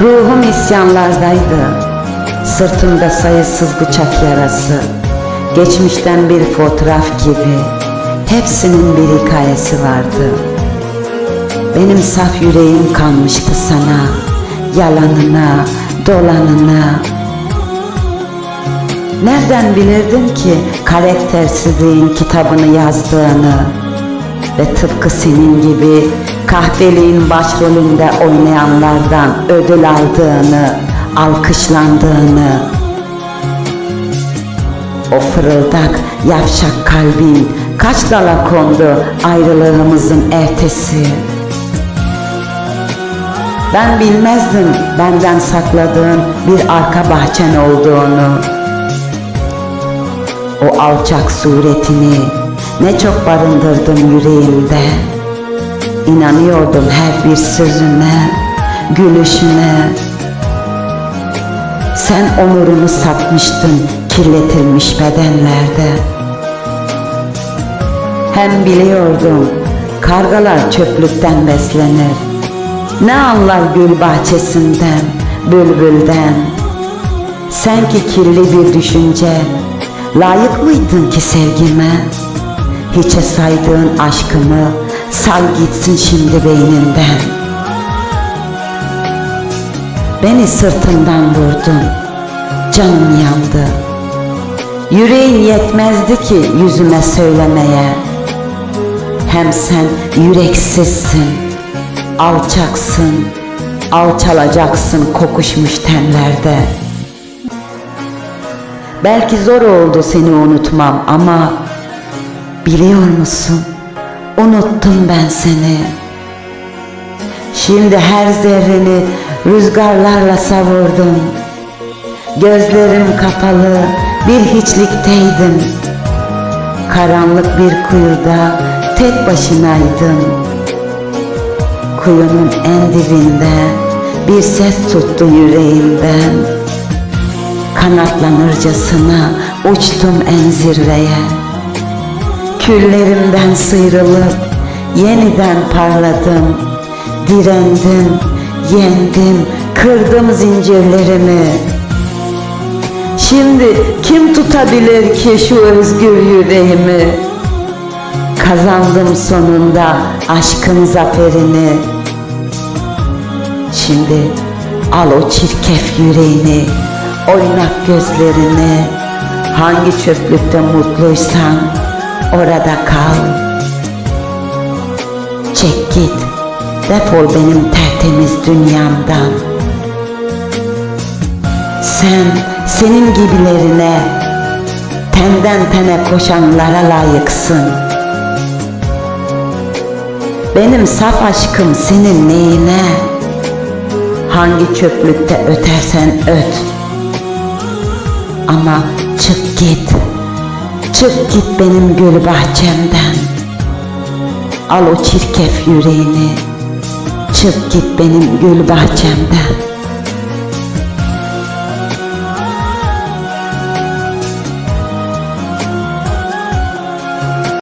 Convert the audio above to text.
Ruhum isyanlardaydı. Sırtımda sayısız bıçak yarası. Geçmişten bir fotoğraf gibi. Hepsinin bir hikayesi vardı. Benim saf yüreğim kanmıştı sana. Yalanına, dolanına. Nereden bilirdim ki karaktersizliğin kitabını yazdığını ve tıpkı senin gibi kahveliğin başrolünde oynayanlardan ödül aldığını, alkışlandığını. O fırıldak, yavşak kalbin kaç dala kondu ayrılığımızın ertesi. Ben bilmezdim benden sakladığın bir arka bahçen olduğunu. O alçak suretini ne çok barındırdım yüreğimde. İnanıyordum her bir sözüne, gülüşüne. Sen onurunu satmıştın kirletilmiş bedenlerde. Hem biliyordum kargalar çöplükten beslenir. Ne anlar gül bahçesinden, bülbülden. Sen ki kirli bir düşünce, layık mıydın ki sevgime? Hiçe saydığın aşkımı sal gitsin şimdi beynimden. Beni sırtımdan vurdun, canım yandı. Yüreğin yetmezdi ki yüzüme söylemeye. Hem sen yüreksizsin, alçaksın, alçalacaksın kokuşmuş tenlerde. Belki zor oldu seni unutmam ama biliyor musun? Unuttum ben seni. Şimdi her zerreni rüzgarlarla savurdum. Gözlerim kapalı bir hiçlikteydim. Karanlık bir kuyuda tek başınaydın. Kuyunun en dibinde bir ses tuttu yüreğimden. Kanatlanırcasına uçtum en zirveye. Küllerimden sıyrılıp yeniden parladım. Direndim, yendim, kırdım zincirlerimi. Şimdi kim tutabilir ki şu özgür yüreğimi? Kazandım sonunda aşkın zaferini. Şimdi al o çirkef yüreğini, oynak gözlerini. Hangi çöplükte mutluysan orada kal. Çek git, defol benim tertemiz dünyamdan. Sen senin gibilerine, tenden tene koşanlara layıksın. Benim saf aşkım senin neyine? Hangi çöplükte ötersen öt. Ama çık git, çık git benim gül bahçemden. Al o çirkef yüreğini, çık git benim gül bahçemden.